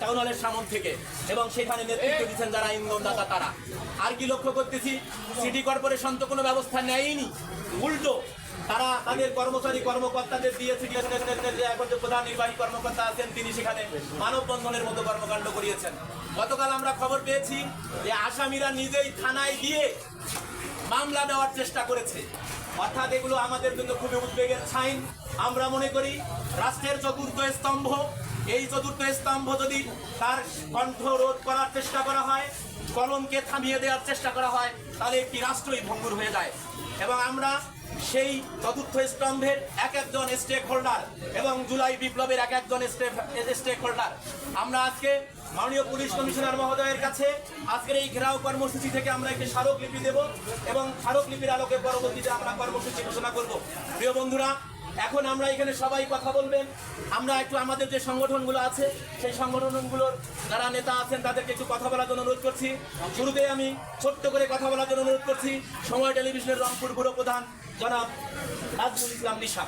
Town হলের সামন থেকে এবং সেখানে নেতৃত্ব দিচ্ছেন যারা ইন্ধনদাতা তারা। আর কি লক্ষ্য করতেছি, সিটি কর্পোরেশন তো কোনো ব্যবস্থা নেয়নি। উল্টো, তারা তাদের কর্মচারী, কর্মকর্তাদের দিয়ে এখন যে প্রধান নির্বাহী কর্মকর্তা আছেন, তিনি সেখানে মানববন্ধনের মতো কর্মকাণ্ড করিয়েছেন। গতকাল আমরা খবর পেয়েছি যে আসামিরা নিজেই থানায় গিয়ে মামলা দেওয়ার চেষ্টা করেছে। অর্থাৎ এগুলো আমাদের জন্য খুবই উদ্বেগের সাইন আমরা মনে করি, রাষ্ট্রের চতুর্থ স্তম্ভ এই চতুর্থ স্তম্ভ যদি তার কণ্ঠ রোধ করার চেষ্টা করা হয়, কলমকে থামিয়ে দেওয়ার চেষ্টা করা হয়, তাহলে একটি রাষ্ট্রই ভঙ্গুর হয়ে যায়। এবং আমরা সেই চতুর্থ স্তম্ভের এক একজন স্টেক হোল্ডার এবং জুলাই বিপ্লবের এক একজন স্টেক হোল্ডার আমরা আজকে মাননীয় পুলিশ কমিশনার মহোদয়ের কাছে আজকের এই ঘেরাও কর্মসূচি থেকে আমরা একটি স্মারকলিপি দেব এবং স্মারকলিপির আলোকে পরবর্তীতে আমরা কর্মসূচি ঘোষণা করব। প্রিয় বন্ধুরা এখন আমরা এখানে সবাই কথা বলবেন। আমরা একটু আমাদের যে সংগঠনগুলো আছে, সেই সংগঠনগুলোর যারা নেতা আছেন, তাদেরকে একটু কথা বলার জন্য অনুরোধ করছি। শুরুতে আমি ছোট্ট করে কথা বলার জন্য অনুরোধ করছি, সময় টেলিভিশনের রংপুর ব্যুরো প্রধান জনাব নাজমুল ইসলাম নিশা।